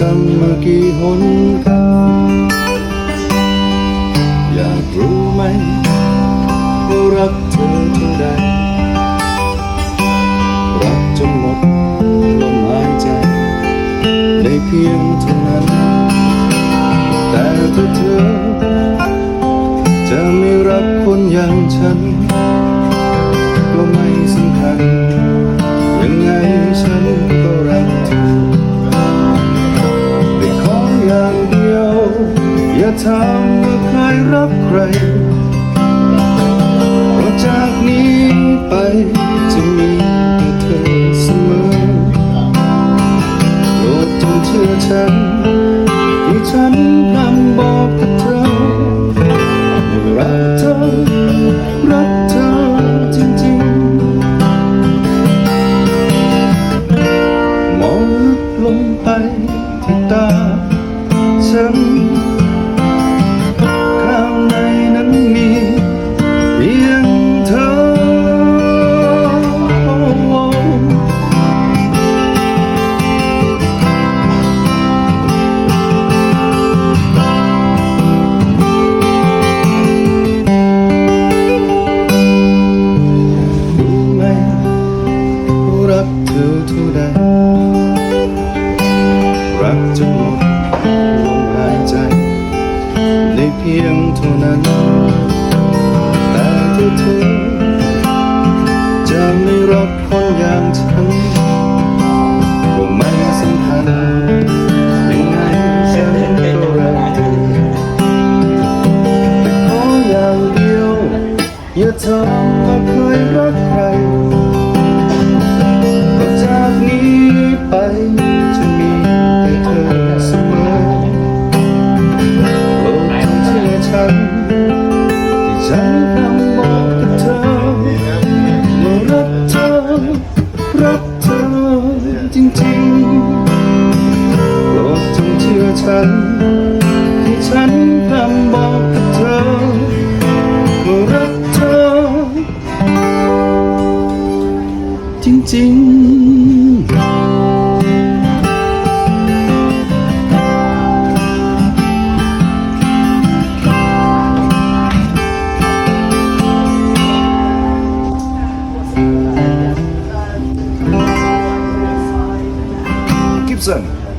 ทำมากี่หนกาอยากรู้ไหมว่ารักเธอเท่าใดรักจนหมดลมหายใจได้เพียงเท่านั้น แต่ถ้าเธอ จะไม่รักคนอย่างฉัน ก็ไม่สำคัญ ถามว่าเคยรักใครเพราะจากนี้ไป รักเธอเท่าใดรักจนหมดลมหายใจ ในเพียงเท่านั้น แต่ถ้าเธอจะไม่รักคนอย่างฉันก็ไม่สำคัญยังไงฉันก็รักเธอแต่ขออย่างเดียว อย่าทำว่าเคยรักใคร รักเธอจริงๆโปรดจงเชื่อฉันที่ฉันพร่ำบอกกับเธอว่ารักเธอ จริงๆ กิฟสัน